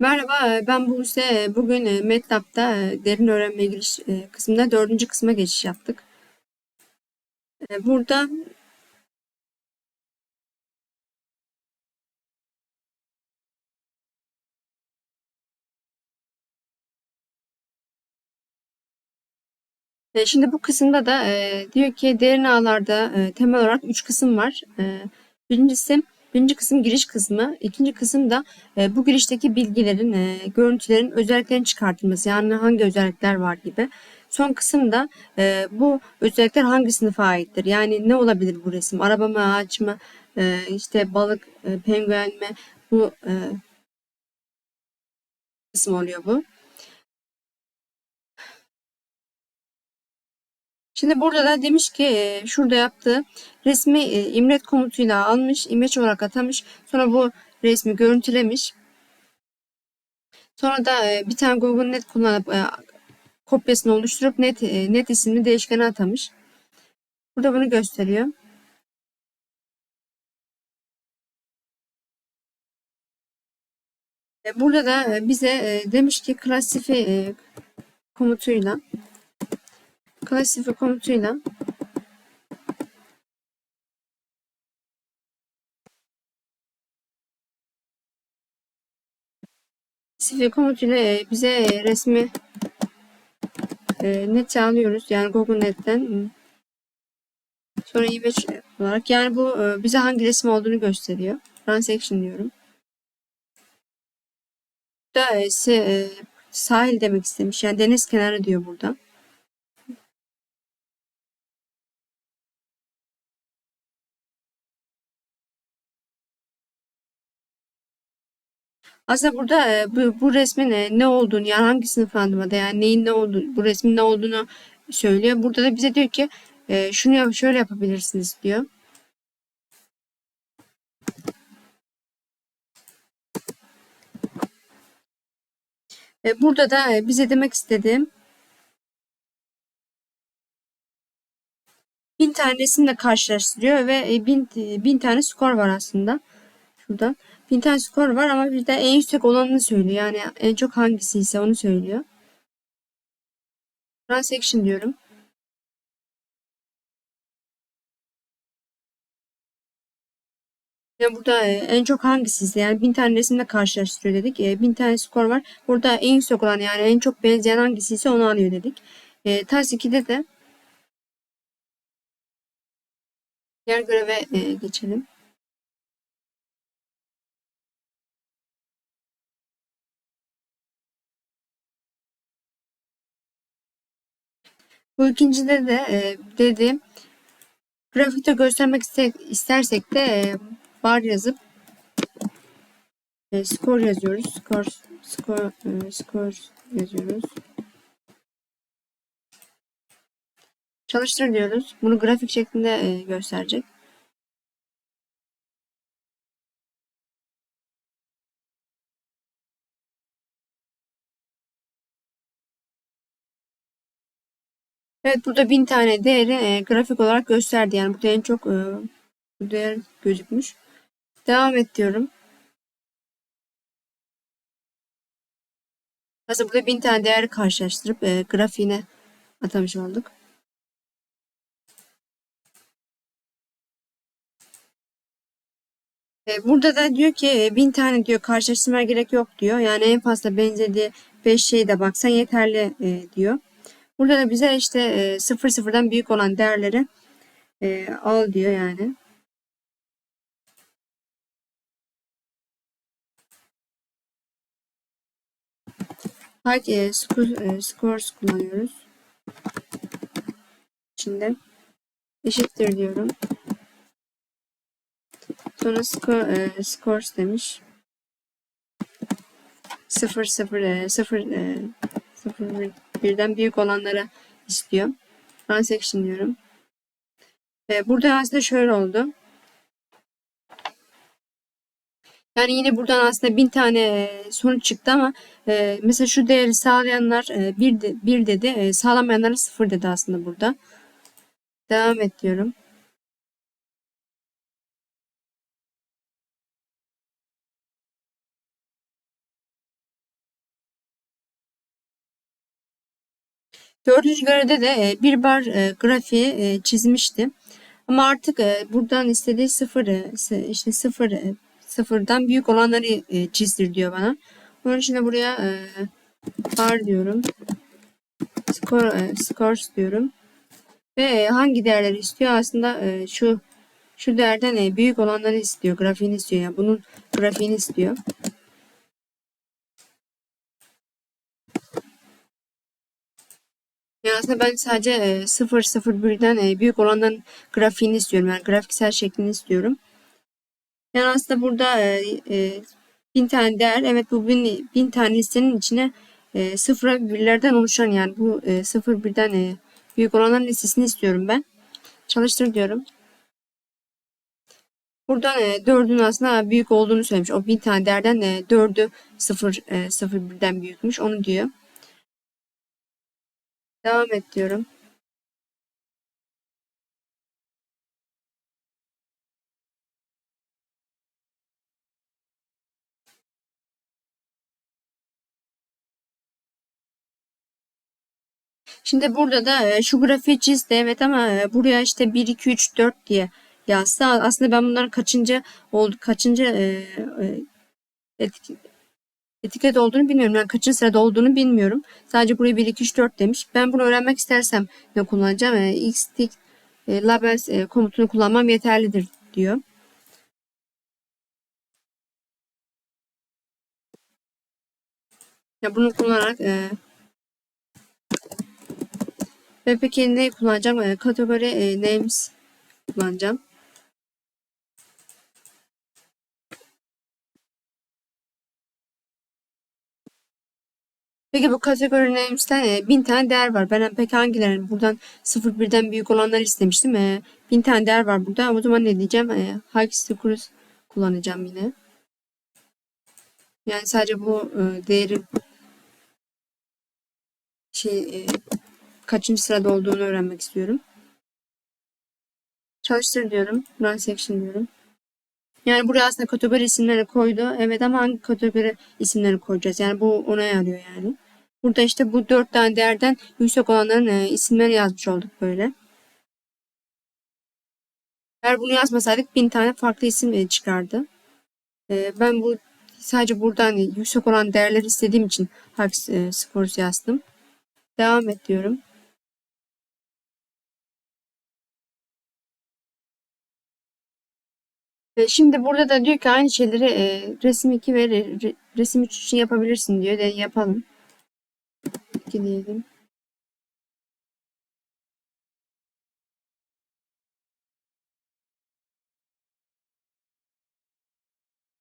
Merhaba, e, ben Buse. Bugün e, MATLAB'da e, derin öğrenme giriş kısmında dördüncü kısma geçiş yaptık. Burada Şimdi bu kısımda da diyor ki derin ağlarda temel olarak üç kısım var. Birincisi Birinci kısım giriş kısmı. ikinci kısım da e, bu girişteki bilgilerin, e, görüntülerin özelliklerini çıkartılması. Yani hangi özellikler var gibi. Son kısımda e, bu özellikler hangi sınıfa aittir? Yani ne olabilir bu resim? Araba mı, ağaç mı, e, işte balık, e, penguen mi? Bu e, kısım oluyor bu. Şimdi burada da demiş ki e, şurada yaptığı resmi e, imret komutuyla almış, image olarak atamış. Sonra bu resmi görüntülemiş. Sonra da e, bir tane Google Net kullanıp kopyasını oluşturup net net isimli değişkene atamış. Burada bunu gösteriyor. Burada da bize demiş ki classify komutuyla klasifi komutuyla klasifi komutuyla e, bize resmi e, net alıyoruz. Yani Google Net'ten sonra image olarak yani bu e, bize hangi resim olduğunu gösteriyor. Transaction diyorum. Da sahil demek istemiş. Yani deniz kenarı diyor burada. Aslında burada e, bu, bu resmin e, ne olduğunu yani hangi sınıf anlamada yani neyin ne olduğunu bu resmin ne olduğunu söylüyor. Burada da bize diyor ki e, şunu yap, şöyle yapabilirsiniz diyor. Burada da bize demek istediğim bin tane resimle karşılaştırıyor ve bin, bin tane skor var aslında. Şurada. Bin tane skor var ama bir de en yüksek olanını söylüyor. Yani en çok hangisi ise onu söylüyor. Transaction diyorum. Yani burada e, en çok hangisi ise yani bin tane resimle karşılaştırıyor dedik. E, bin tane skor var. Burada en yüksek olan yani en çok benzeyen hangisi ise onu alıyor dedik. E, Task 2'de de diğer göreve e, geçelim. Bu ikincide de e, dedi grafikte göstermek istersek de e, bar yazıp e, skor yazıyoruz. Skor skor e, skor yazıyoruz. Çalıştır diyoruz. Bunu grafik şeklinde e, gösterecek. Evet burada bin tane değeri e, grafik olarak gösterdi. Yani burada en çok e, değer gözükmüş. Devam et diyorum. Aslında burada bin tane değeri karşılaştırıp e, grafiğine atamış olduk. E, burada da diyor ki e, bin tane diyor karşılaştırmaya gerek yok diyor. Yani en fazla benzediği 5 şeyi de baksan yeterli e, diyor. Burada da bize işte e, sıfır sıfırdan büyük olan değerleri e, al diyor yani. Hide e, e, scores kullanıyoruz. Şimdi eşittir diyorum. Sonra score, e, scores demiş. 0 0 e, 0 e, 0 birden büyük olanlara istiyor. Transaction diyorum. E, burada aslında şöyle oldu. Yani yine buradan aslında bin tane e, sonuç çıktı ama e, mesela şu değeri sağlayanlar e, bir, de, bir dedi, e, sağlamayanlar sıfır dedi aslında burada. Devam et diyorum. Dördüncü görevde de e, bir bar e, grafiği e, çizmişti. Ama artık buradan istediği sıfır sı- işte sıfır sıfırdan büyük olanları çizdir diyor bana. Onun için de buraya bar diyorum. Score, scores diyorum. Ve hangi değerleri istiyor? Aslında şu şu değerden büyük olanları istiyor. Grafiğini istiyor. Yani bunun grafiğini istiyor. Aslında ben sadece e, 0 0 1'den e, büyük olanların grafiğini istiyorum. Yani grafiksel şeklini istiyorum. Yani aslında burada e, e, bin tane değer. Evet bu bin, bin tane listenin içine e, sıfıra birlerden oluşan yani bu e, 0 birden e, büyük olanların listesini istiyorum ben. Çalıştır diyorum. Buradan e, 4'ün aslında büyük olduğunu söylemiş. O bin tane değerden e, 4'ü 0 e, 0 birden büyükmüş. Onu diyor. Devam et diyorum. Şimdi burada da e, şu grafiği çizdi evet ama e, buraya işte 1, 2, 3, 4 diye yazdı. Aslında ben bunların kaçıncı oldu, kaçıncı e, e, etiket olduğunu bilmiyorum. Yani kaçıncı sırada olduğunu bilmiyorum. Sadece buraya 1, 2, 3, 4 demiş. Ben bunu öğrenmek istersem ne kullanacağım? E, x tick e, labels e, komutunu kullanmam yeterlidir diyor. Ya bunu kullanarak e, ve peki ne kullanacağım? E, kategori e, names kullanacağım. Peki bu kategori names'ten e, bin tane değer var. Ben peki hangilerini buradan 0 birden büyük olanları istemiştim. E, bin tane değer var burada. O zaman ne diyeceğim? E, High kullanacağım yine. Yani sadece bu e, değerin şey e, kaçıncı sırada olduğunu öğrenmek istiyorum. Çalıştır diyorum. Run section diyorum. Yani buraya aslında kategori isimleri koydu. Evet ama hangi kategori isimleri koyacağız? Yani bu ona yarıyor yani. Burada işte bu dört tane değerden yüksek olanların e, isimlerini yazmış olduk böyle. Eğer bunu yazmasaydık bin tane farklı isim e, çıkardı. E, ben bu sadece buradan yüksek olan değerleri istediğim için Harps e, Scores yazdım. Devam et diyorum. Şimdi burada da diyor ki aynı şeyleri e, resim 2 ve re- resim 3 için yapabilirsin diyor. De yapalım. 2 diyelim.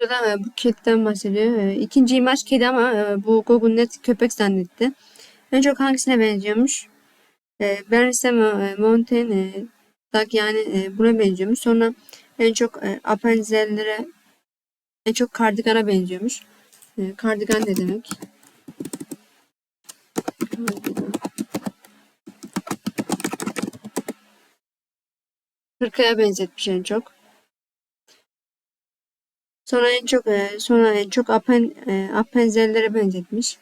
Burada e, bu kediden bahsediyor. E, İkinci imaj kedi ama e, bu Google Net köpek zannetti. En çok hangisine benziyormuş? E, ben ise e, Mountain e, Dog yani e, buna benziyormuş. Sonra en çok e, en çok kardigana benziyormuş. E, kardigan ne demek? Kardigan. Hırkaya benzetmiş en çok. Sonra en çok e, sonra en çok apen e, benzetmiş.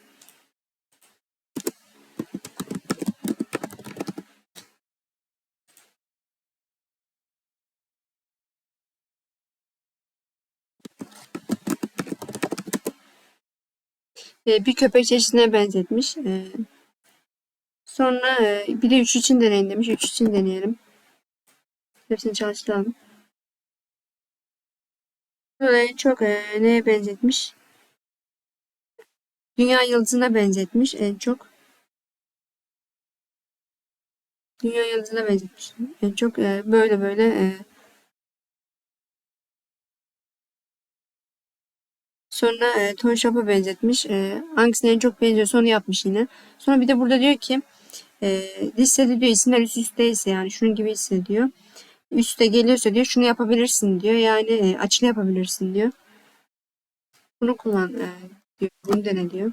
E, bir köpek çeşidine benzetmiş. E, sonra e, bir de üç için deneyin demiş. Üç için deneyelim. Hepsini çalıştıralım. En çok e, neye benzetmiş? Dünya yıldızına benzetmiş en çok. Dünya yıldızına benzetmiş. En çok e, böyle böyle e, Sonra e, Toy Shop'a benzetmiş. E, hangisine en çok benziyorsa onu yapmış yine. Sonra bir de burada diyor ki e, listede diyor isimler üst üsteyse yani şunun gibi hissediyor. Üste geliyorsa diyor şunu yapabilirsin diyor. Yani e, açılı yapabilirsin diyor. Bunu kullan e, diyor. Bunu dene diyor.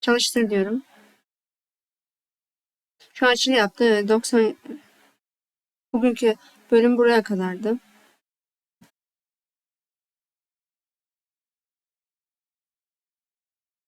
Çalıştır diyorum. Şu açılı yaptı. E, 90 bugünkü bölüm buraya kadardı.